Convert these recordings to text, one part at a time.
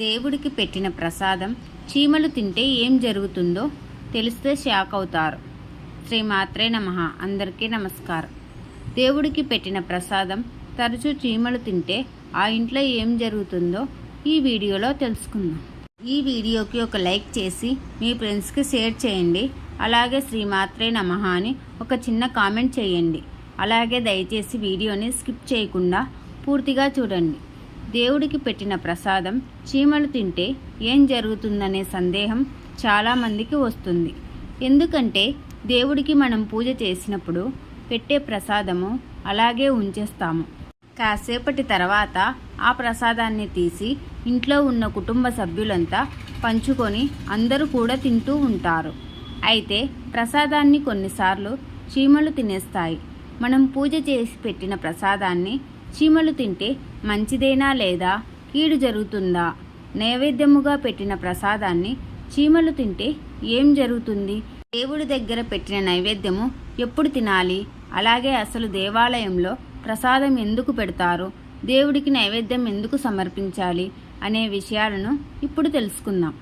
దేవుడికి పెట్టిన ప్రసాదం చీమలు తింటే ఏం జరుగుతుందో తెలిస్తే షాక్ అవుతారు శ్రీమాత్రే నమ. అందరికీ నమస్కారం. దేవుడికి పెట్టిన ప్రసాదం తరచూ చీమలు తింటే ఆ ఇంట్లో ఏం జరుగుతుందో ఈ వీడియోలో తెలుసుకుందాం. ఈ వీడియోకి ఒక లైక్ చేసి మీ ఫ్రెండ్స్కి షేర్ చేయండి. అలాగే శ్రీమాత్రే నమ అని ఒక చిన్న కామెంట్ చేయండి. అలాగే దయచేసి వీడియోని స్కిప్ చేయకుండా పూర్తిగా చూడండి. దేవుడికి పెట్టిన ప్రసాదం చీమలు తింటే ఏం జరుగుతుందనే సందేహం చాలామందికి వస్తుంది. ఎందుకంటే దేవుడికి మనం పూజ చేసినప్పుడు పెట్టే ప్రసాదము అలాగే ఉంచేస్తాము. కాసేపటి తర్వాత ఆ ప్రసాదాన్ని తీసి ఇంట్లో ఉన్న కుటుంబ సభ్యులంతా పంచుకొని అందరూ కూడా తింటూ ఉంటారు. అయితే ప్రసాదాన్ని కొన్నిసార్లు చీమలు తినేస్తాయి. మనం పూజ చేసి పెట్టిన ప్రసాదాన్ని చీమలు తింటే మంచిదేనా లేదా? కీడు జరుగుతుందా? నైవేద్యముగా పెట్టిన ప్రసాదాన్ని చీమలు తింటే ఏం జరుగుతుంది? దేవుడి దగ్గర పెట్టిన నైవేద్యము ఎప్పుడు తినాలి? అలాగే అసలు దేవాలయంలో ప్రసాదం ఎందుకు పెడతారు? దేవుడికి నైవేద్యం ఎందుకు సమర్పించాలి? అనే విషయాలను ఇప్పుడు తెలుసుకుందాం.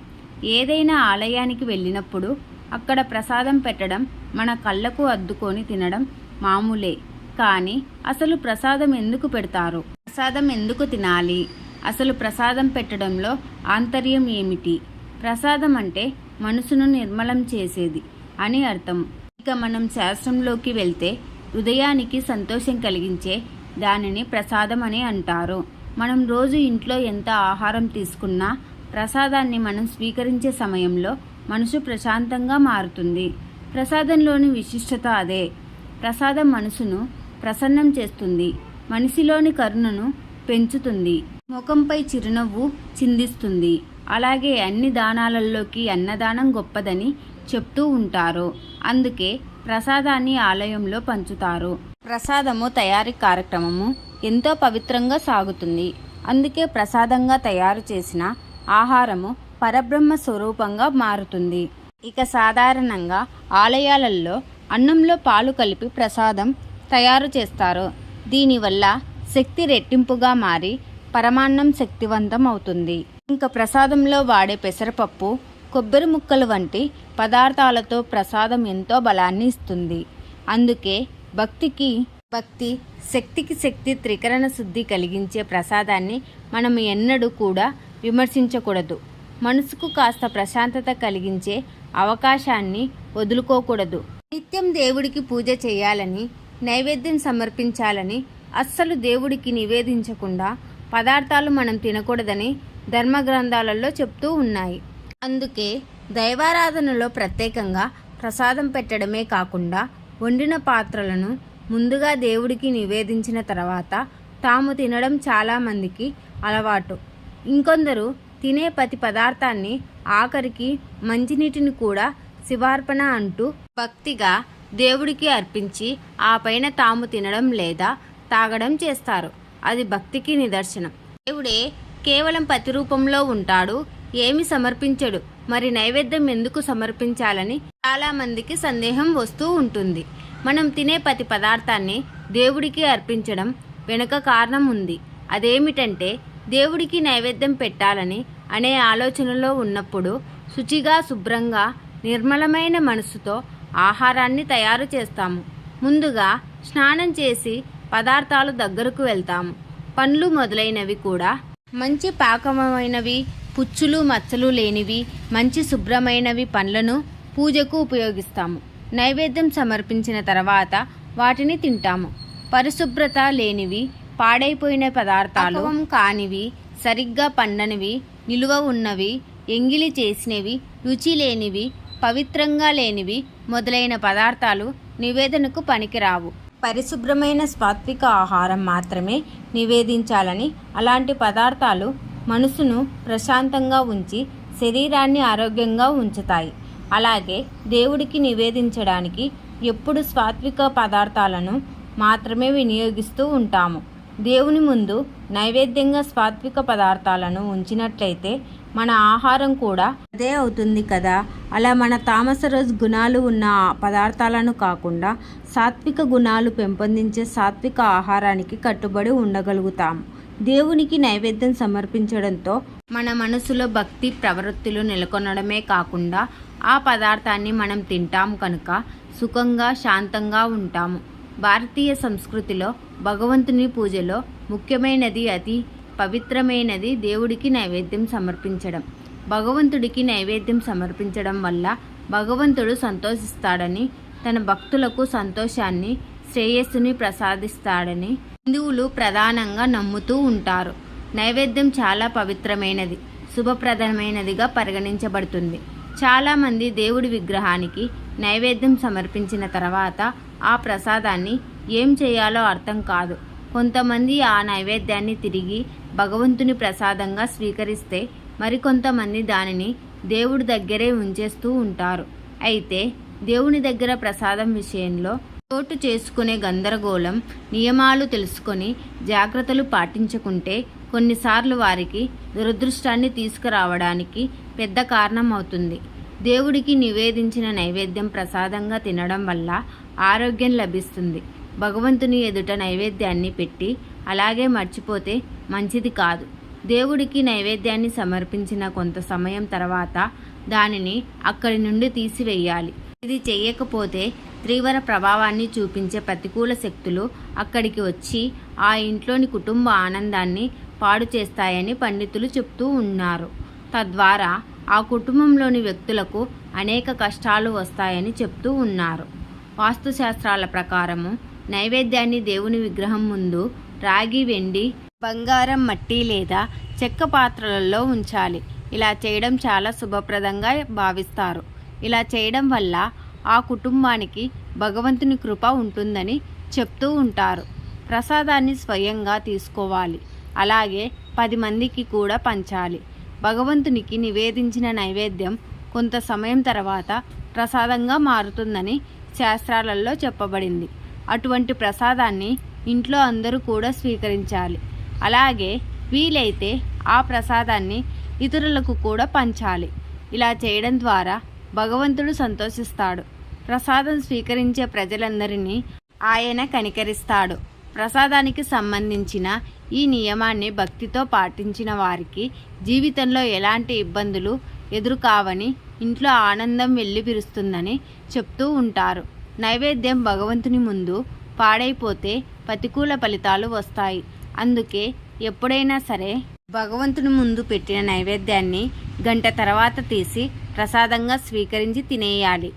ఏదైనా ఆలయానికి వెళ్ళినప్పుడు అక్కడ ప్రసాదం పెట్టడం మన కళ్ళకు అద్దుకొని తినడం మామూలే. కానీ అసలు ప్రసాదం ఎందుకు పెడతారు? ప్రసాదం ఎందుకు తినాలి? అసలు ప్రసాదం పెట్టడంలో ఆంతర్యం ఏమిటి? ప్రసాదం అంటే మనసును నిర్మలం చేసేది అని అర్థం. ఇక మనం శాస్త్రంలోకి వెళ్తే హృదయానికి సంతోషం కలిగించే దానిని ప్రసాదం అని అంటారు. మనం రోజు ఇంట్లో ఎంత ఆహారం తీసుకున్నా ప్రసాదాన్ని మనం స్వీకరించే సమయంలో మనసు ప్రశాంతంగా మారుతుంది. ప్రసాదంలోని విశిష్టత అదే. ప్రసాదం మనసును ప్రసన్నం చేస్తుంది. మనిషిలోని కరుణను పెంచుతుంది. ముఖంపై చిరునవ్వు చిందిస్తుంది. అలాగే అన్ని దానాలలోకి అన్నదానం గొప్పదని చెప్తూ ఉంటారు. అందుకే ప్రసాదాన్ని ఆలయంలో పంచుతారు. ప్రసాదము తయారీ కార్యక్రమము ఎంతో పవిత్రంగా సాగుతుంది. అందుకే ప్రసాదంగా తయారు చేసిన ఆహారము పరబ్రహ్మ స్వరూపంగా మారుతుంది. ఇక సాధారణంగా ఆలయాలలో అన్నంలో పాలు కలిపి ప్రసాదం తయారు చేస్తారు. దీనివల్ల శక్తి రెట్టింపుగా మారి పరమాన్నం శక్తివంతం అవుతుంది ఇంకా ప్రసాదంలో వాడే పెసరపప్పు కొబ్బరి ముక్కలు వంటి పదార్థాలతో ప్రసాదం ఎంతో బలాన్ని ఇస్తుంది. అందుకే భక్తికి భక్తి శక్తికి శక్తి త్రికరణ శుద్ధి కలిగించే ప్రసాదాన్ని మనం ఎన్నడూ కూడా విమర్శించకూడదు. మనసుకు కాస్త ప్రశాంతత కలిగించే అవకాశాన్ని వదులుకోకూడదు. నిత్యం దేవుడికి పూజ చేయాలని నైవేద్యం సమర్పించాలని అస్సలు దేవుడికి నివేదించకుండా పదార్థాలు మనం తినకూడదని ధర్మ గ్రంథాలలో చెప్తూ ఉన్నాయి. అందుకే దైవారాధనలో ప్రత్యేకంగా ప్రసాదం పెట్టడమే కాకుండా వండిన పాత్రలను ముందుగా దేవుడికి నివేదించిన తర్వాత తాము తినడం చాలామందికి అలవాటు. ఇంకొందరు తినే ప్రతి పదార్థాన్ని ఆఖరికి మంచినీటిని కూడా శివార్పణ అంటూ భక్తిగా దేవుడికి అర్పించి ఆ పైన తాము తినడం లేదా తాగడం చేస్తారు. అది భక్తికి నిదర్శనం. దేవుడే కేవలం పతి రూపంలో ఉంటాడు ఏమి సమర్పించడు. మరి నైవేద్యం ఎందుకు సమర్పించాలని చాలామందికి సందేహం వస్తూ ఉంటుంది. మనం తినే ప్రతి పదార్థాన్ని దేవుడికి అర్పించడం వెనుక కారణం ఉంది. అదేమిటంటే దేవుడికి నైవేద్యం పెట్టాలని అనే ఆలోచనలో ఉన్నప్పుడు శుచిగా శుభ్రంగా నిర్మలమైన మనసుతో ఆహారాన్ని తయారు చేస్తాము. ముందుగా స్నానం చేసి పదార్థాలు దగ్గరకు వెళ్తాము. పండ్లు మొదలైనవి కూడా మంచి పాకమైనవి పుచ్చులు మచ్చలు లేనివి మంచి శుభ్రమైనవి పండ్లను పూజకు ఉపయోగిస్తాము. నైవేద్యం సమర్పించిన తర్వాత వాటిని తింటాము. పరిశుభ్రత లేనివి పాడైపోయిన పదార్థాలు కానివి సరిగ్గా పండనివి నిలువ ఉన్నవి ఎంగిలి చేసినవి రుచి లేనివి పవిత్రంగా లేనివి మొదలైన పదార్థాలు నివేదనకు పనికిరావు. పరిశుభ్రమైన సాత్విక ఆహారం మాత్రమే నివేదించాలని అలాంటి పదార్థాలు మనసును ప్రశాంతంగా ఉంచి శరీరాన్ని ఆరోగ్యంగా ఉంచుతాయి. అలాగే దేవుడికి నివేదించడానికి ఎప్పుడు సాత్విక పదార్థాలను మాత్రమే వినియోగిస్తూ ఉంటాము. దేవుని ముందు నైవేద్యంగా సాత్విక పదార్థాలను ఉంచినట్లయితే మన ఆహారం కూడా అదే అవుతుంది కదా. అలా మన తామసరస్ గుణాలు ఉన్న పదార్థాలను కాకుండా సాత్విక గుణాలు పెంపొందించే సాత్విక ఆహారానికి కట్టుబడి ఉండగలుగుతాం. దేవునికి నైవేద్యం సమర్పించడంతో మన మనసులో భక్తి ప్రవృత్తులు నెలకొనడమే కాకుండా ఆ పదార్థాన్ని మనం తింటాం కనుక సుఖంగా శాంతంగా ఉంటాము. భారతీయ సంస్కృతిలో భగవంతుని పూజలో ముఖ్యమైనది అతి పవిత్రమైనది దేవుడికి నైవేద్యం సమర్పించడం. భగవంతుడికి నైవేద్యం సమర్పించడం వల్ల భగవంతుడు సంతోషిస్తాడని తన భక్తులకు సంతోషాన్ని శ్రేయస్సుని ప్రసాదిస్తాడని హిందువులు ప్రధానంగా నమ్ముతూ ఉంటారు. నైవేద్యం చాలా పవిత్రమైనది శుభప్రదమైనదిగా పరిగణించబడుతుంది. చాలామంది దేవుడి విగ్రహానికి నైవేద్యం సమర్పించిన తర్వాత ఆ ప్రసాదాన్ని ఏం చేయాలో అర్థం కాదు. కొంతమంది ఆ నైవేద్యాన్ని తిరిగి భగవంతుని ప్రసాదంగా స్వీకరిస్తే మరికొంతమంది దానిని దేవుడి దగ్గరే ఉంచేస్తూ ఉంటారు. అయితే దేవుని దగ్గర ప్రసాదం విషయంలో చోటు చేసుకునే గందరగోళం నియమాలు తెలుసుకొని జాగ్రత్తలు పాటించుకుంటే కొన్నిసార్లు వారికి దురదృష్టాన్ని తీసుకురావడానికి పెద్ద కారణం అవుతుంది దేవుడికి నివేదించిన నైవేద్యం ప్రసాదంగా తినడం వల్ల ఆరోగ్యం లభిస్తుంది. భగవంతుని ఎదుట నైవేద్యాన్ని పెట్టి అలాగే మర్చిపోతే మంచిది కాదు. దేవుడికి నైవేద్యాన్ని సమర్పించిన కొంత సమయం తర్వాత దానిని అక్కడి నుండి తీసివేయాలి. ఇది చేయకపోతే తీవ్ర ప్రభావాన్ని చూపించే ప్రతికూల శక్తులు అక్కడికి వచ్చి ఆ ఇంట్లోని కుటుంబ ఆనందాన్ని పాడు చేస్తాయని పండితులు చెప్తూ ఉన్నారు. తద్వారా ఆ కుటుంబంలోని వ్యక్తులకు అనేక కష్టాలు వస్తాయని చెప్తూ ఉన్నారు. వాస్తుశాస్త్రాల ప్రకారము నైవేద్యాన్ని దేవుని విగ్రహం ముందు రాగి వెండి బంగారం మట్టి లేదా చెక్క పాత్రలలో ఉంచాలి. ఇలా చేయడం చాలా శుభప్రదంగా భావిస్తారు. ఇలా చేయడం వల్ల ఆ కుటుంబానికి భగవంతుని కృప ఉంటుందని చెప్తూ ఉంటారు. ప్రసాదాన్ని స్వయంగా తీసుకోవాలి. అలాగే పది మందికి కూడా పంచాలి. భగవంతునికి నివేదించిన నైవేద్యం కొంత సమయం తర్వాత ప్రసాదంగా మారుతుందని శాస్త్రాలలో చెప్పబడింది. అటువంటి ప్రసాదాన్ని ఇంట్లో అందరూ కూడా స్వీకరించాలి. అలాగే వీలైతే ఆ ప్రసాదాన్ని ఇతరులకు కూడా పంచాలి. ఇలా చేయడం ద్వారా భగవంతుడు సంతోషిస్తాడు. ప్రసాదం స్వీకరించే ప్రజలందరినీ ఆయన కనికరిస్తాడు. ప్రసాదానికి సంబంధించిన ఈ నియమాన్ని భక్తితో పాటించిన వారికి జీవితంలో ఎలాంటి ఇబ్బందులు ఎదురుకావని ఇంట్లో ఆనందం వెల్లివిరుస్తుందని చెప్తూ ఉంటారు. నైవేద్యం భగవంతుని ముందు పాడైపోతే ప్రతికూల ఫలితాలు వస్తాయి. అందుకే ఎప్పుడైనా సరే భగవంతుని ముందు పెట్టిన నైవేద్యాన్ని గంట తర్వాత తీసి ప్రసాదంగా స్వీకరించి తినేయాలి.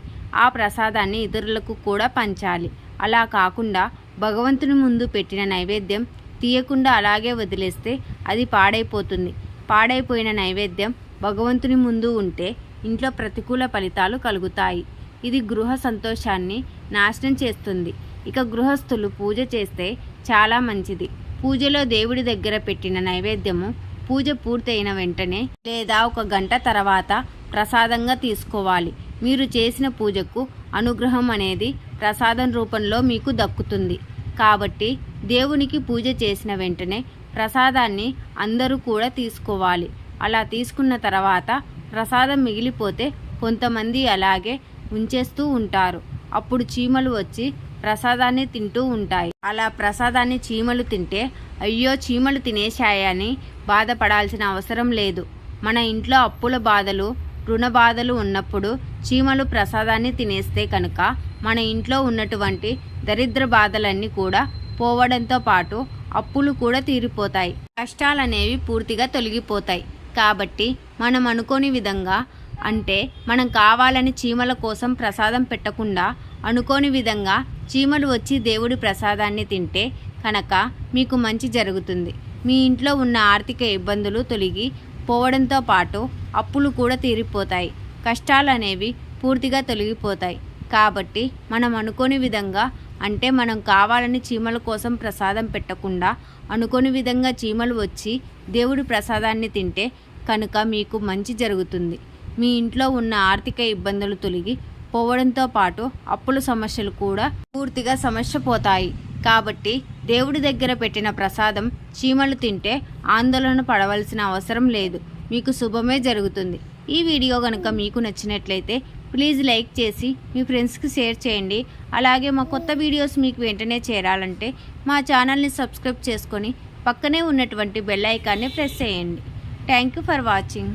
ఆ ప్రసాదాన్ని ఇతరులకు కూడా పంచాలి. అలా కాకుండా భగవంతుని ముందు పెట్టిన నైవేద్యం తీయకుండా అలాగే వదిలేస్తే అది పాడైపోతుంది. పాడైపోయిన నైవేద్యం భగవంతుని ముందు ఉంటే ఇంట్లో ప్రతికూల ఫలితాలు కలుగుతాయి. ఇది గృహ సంతోషాన్ని నాశనం చేస్తుంది. ఇక గృహస్థులు పూజ చేస్తే చాలా మంచిది. పూజలో దేవుడి దగ్గర పెట్టిన నైవేద్యము పూజ పూర్తయిన వెంటనే లేదా ఒక గంట తర్వాత ప్రసాదంగా తీసుకోవాలి. మీరు చేసిన పూజకు అనుగ్రహం అనేది ప్రసాదం రూపంలో మీకు దక్కుతుంది. కాబట్టి దేవునికి పూజ చేసిన వెంటనే ప్రసాదాన్ని అందరూ కూడా తీసుకోవాలి. అలా తీసుకున్న తర్వాత ప్రసాదం మిగిలిపోతే కొంతమంది అలాగే ఉంచేస్తూ ఉంటారు. అప్పుడు చీమలు వచ్చి ప్రసాదాన్ని తింటూ ఉంటాయి. అలా ప్రసాదాన్ని చీమలు తింటే అయ్యో చీమలు తినేశాయని బాధపడాల్సిన అవసరం లేదు. మన ఇంట్లో అప్పుల బాధలు రుణ బాధలు ఉన్నప్పుడు చీమలు ప్రసాదాన్ని తినేస్తే కనుక మన ఇంట్లో ఉన్నటువంటి దరిద్ర బాధలన్నీ కూడా పోవడంతో పాటు అప్పులు కూడా తీరిపోతాయి. కష్టాలనేవి పూర్తిగా తొలగిపోతాయి. కాబట్టి మనం అనుకోని విధంగా అంటే మనం కావాలని చీమల కోసం ప్రసాదం పెట్టకుండా అనుకోని విధంగా చీమలు వచ్చి దేవుడి ప్రసాదాన్ని తింటే కనుక మీకు మంచి జరుగుతుంది. మీ ఇంట్లో ఉన్న ఆర్థిక ఇబ్బందులు తొలగి పోవడంతో పాటు అప్పులు కూడా తీరిపోతాయి. కష్టాలు అనేవి పూర్తిగా తొలగిపోతాయి. కాబట్టి మనం అనుకోని విధంగా అంటే మనం కావాలని చీమల కోసం ప్రసాదం పెట్టకుండా అనుకోని విధంగా చీమలు వచ్చి దేవుడి ప్రసాదాన్ని తింటే కనుక మీకు మంచి జరుగుతుంది. మీ ఇంట్లో ఉన్న ఆర్థిక ఇబ్బందులు తొలగి పోవడంతో పాటు అప్పుల సమస్యలు కూడా పూర్తిగా సమస్య పోతాయి కాబట్టి దేవుడి దగ్గర పెట్టిన ప్రసాదం చీమలు తింటే ఆందోళన పడవలసిన అవసరం లేదు. మీకు శుభమే జరుగుతుంది. ఈ వీడియో కనుక మీకు నచ్చినట్లయితే ప్లీజ్ లైక్ చేసి మీ ఫ్రెండ్స్కి షేర్ చేయండి. అలాగే మా కొత్త వీడియోస్ మీకు వెంటనే చేరాలంటే మా ఛానల్ని సబ్స్క్రైబ్ చేసుకొని పక్కనే ఉన్నటువంటి బెల్ ఐకాన్ని ప్రెస్ చేయండి. Thank you for watching.